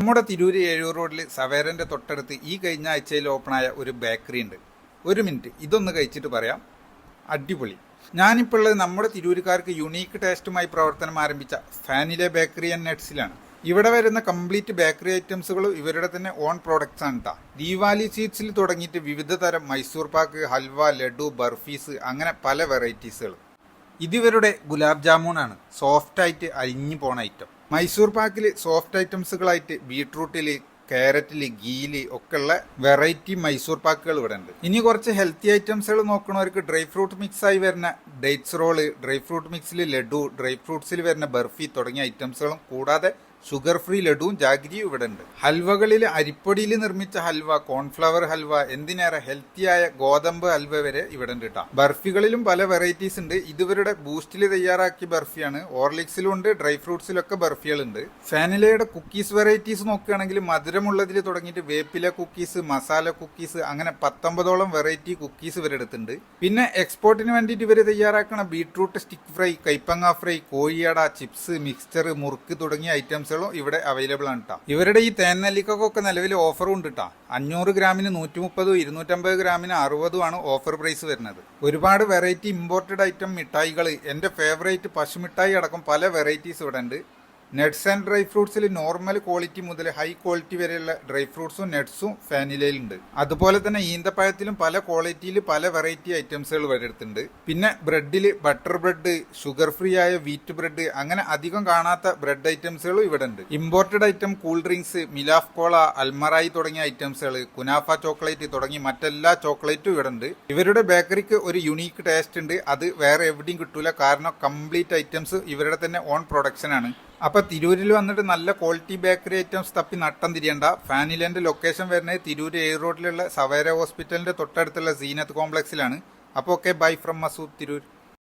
നമ്മുടെ തിരൂര് ഏഴൂർ റോഡിൽ സവേരന്റെ തൊട്ടടുത്ത് ഈ കഴിഞ്ഞ ആഴ്ചയിൽ ഓപ്പണായ ഒരു ബേക്കറി ഉണ്ട്. ഒരു മിനിറ്റ് ഇതൊന്ന് കഴിച്ചിട്ട് പറയാം. അടിപൊളി. ഞാനിപ്പോൾ ഉള്ളത് നമ്മുടെ തിരൂരുകാർക്ക് യുണീക്ക് ടേസ്റ്റുമായി പ്രവർത്തനം ആരംഭിച്ച ഫാനിലെ ബേക്കറി ആൻഡ് നട്ട്സിലാണ്. ഇവിടെ വരുന്ന കംപ്ലീറ്റ് ബേക്കറി ഐറ്റംസുകളും ഇവരുടെ തന്നെ ഓൺ പ്രോഡക്ട്സ് ആണ് കേട്ടോ ദീവാലി സ്വീറ്റ്സിൽ തുടങ്ങിയിട്ട് വിവിധ തരം മൈസൂർ പാക്ക് ഹൽവ ലഡു ബർഫീസ് അങ്ങനെ പല വെറൈറ്റീസുകൾ ഇതിവരുടെ ഗുലാബ് ജാമുൺ ആണ് സോഫ്റ്റായിട്ട് അരിഞ്ഞു പോണ ഐറ്റം മൈസൂർ പാക്കിൽ സോഫ്റ്റ് ഐറ്റംസുകളായിട്ട് ബീട്രൂട്ടിൽ കാരറ്റിൽ ഗീൽ ഒക്കെയുള്ള വെറൈറ്റി മൈസൂർ പാക്കുകൾ ഇവിടെ ഉണ്ട് ഇനി കുറച്ച് ഹെൽത്തി ഐറ്റംസുകൾ നോക്കണവർക്ക് ഡ്രൈ ഫ്രൂട്ട് മിക്സ് ആയി വരുന്ന ഡേറ്റ്സ് റോൾ ഡ്രൈ ഫ്രൂട്ട് മിക്സിൽ ലഡു ഡ്രൈ ഫ്രൂട്ട്സിൽ വരുന്ന ബർഫി തുടങ്ങിയ ഐറ്റംസുകളും കൂടാതെ ഷുഗർ ഫ്രീ ലഡുവും ജാഗ്രിയും ഇവിടെ ഉണ്ട് ഹൽവകളിൽ അരിപ്പൊടിയിൽ നിർമ്മിച്ച ഹൽവ കോൺഫ്ലവർ ഹൽവ എന്തിനേറെ ഹെൽത്തിയായ ഗോതമ്പ് ഹൽവ വരെ ഇവിടെ ഉണ്ട് കേട്ടോ ബർഫികളിലും പല വെറൈറ്റീസ് ഉണ്ട്. ഇതുവരുടെ ബൂസ്റ്റിൽ തയ്യാറാക്കിയ ബർഫിയാണ്. ഓർലിക്സിലും ഉണ്ട് ഡ്രൈ ഫ്രൂട്ട്സിലൊക്കെ ബർഫികളുണ്ട്. ഫാനിലയുടെ കുക്കീസ് വെറൈറ്റീസ് നോക്കുകയാണെങ്കിൽ മധുരമുള്ളതിൽ തുടങ്ങിയിട്ട് വേപ്പില കുക്കീസ് മസാല കുക്കീസ് അങ്ങനെ പത്തൊമ്പതോളം വെറൈറ്റി കുക്കീസ് ഇവരെടുത്തുണ്ട് പിന്നെ എക്സ്പോർട്ടിന് വേണ്ടിയിട്ട് ഇവർ തയ്യാറാക്കണ ബീട്രൂട്ട് സ്റ്റിക്ക് ഫ്രൈ കൈപ്പങ്ങ ഫ്രൈ കോഴിയട ചിപ്സ് മിക്സ്ചർ മുറുക്ക് തുടങ്ങിയ ഐറ്റംസുകളും ഇവിടെ അവൈലബിൾ ആണ് കേട്ടോ ഇവരുടെ ഈ തേൻ നെല്ലിക്കൊക്കെ നിലവിൽ ഓഫറും ഉണ്ട് കേട്ടോ അഞ്ഞൂറ് ഗ്രാമിന് നൂറ്റി മുപ്പതും ഇരുന്നൂറ്റമ്പത് ഗ്രാമിന് അറുപതും ആണ് ഓഫർ പ്രൈസ് വരുന്നത്. ഒരുപാട് വെറൈറ്റി ഇമ്പോർട്ടഡ് ഐറ്റം മിഠായികൾ എന്റെ ഫേവറേറ്റ് പശുമിഠായി അടക്കം പല വെറൈറ്റീസ് ഇവിടെ ഉണ്ട്. നട്ട്സ് ആൻഡ് ഡ്രൈ ഫ്രൂട്ട്സിൽ നോർമൽ ക്വാളിറ്റി മുതൽ ഹൈ ക്വാളിറ്റി വരെയുള്ള ഡ്രൈ ഫ്രൂട്ട്സും നട്ട്സും ഫാനിലയിലുണ്ട് അതുപോലെ തന്നെ ഈന്തപ്പഴത്തിലും പല ക്വാളിറ്റിയിൽ പല വെറൈറ്റി ഐറ്റംസുകൾ വരെടുത്തുണ്ട് പിന്നെ ബ്രെഡിൽ ബട്ടർ ബ്രെഡ് ഷുഗർ ഫ്രീ ആയ വീറ്റ് ബ്രെഡ് അങ്ങനെ അധികം കാണാത്ത ബ്രെഡ് ഐറ്റംസുകളും ഇവിടെ ഉണ്ട്. Imported item cool drinks Milaf cola Almarai തുടങ്ങിയ ഐറ്റംസുകൾ കുനാഫ ചോക്ലേറ്റ് തുടങ്ങി മറ്റെല്ലാ ചോക്ലേറ്റും ഇവിടെ ഉണ്ട്. ഇവരുടെ ബേക്കറിക്ക് ഒരു യുണീക്ക് ടേസ്റ്റ് ഉണ്ട്. അത് വേറെ എവിടെയും കിട്ടൂല. കാരണം കംപ്ലീറ്റ് ഐറ്റംസ് ഇവരുടെ തന്നെ ഓൺ പ്രൊഡക്ഷൻ ആണ്. അപ്പൊ തിരൂരിൽ വന്നിട്ട് നല്ല ക്വാളിറ്റി ബേക്കറി ഐറ്റംസ് തപ്പി നട്ടം തിരിയണ്ട. ഫാനിലന്റെ ലൊക്കേഷൻ വരുന്നത് തിരൂർ എയർ റോഡിലുള്ള സവേര ഹോസ്പിറ്റലിന്റെ തൊട്ടടുത്തുള്ള സീനത്ത് കോംപ്ലക്സിലാണ് അപ്പോൾ okay bye from Masood Tirur.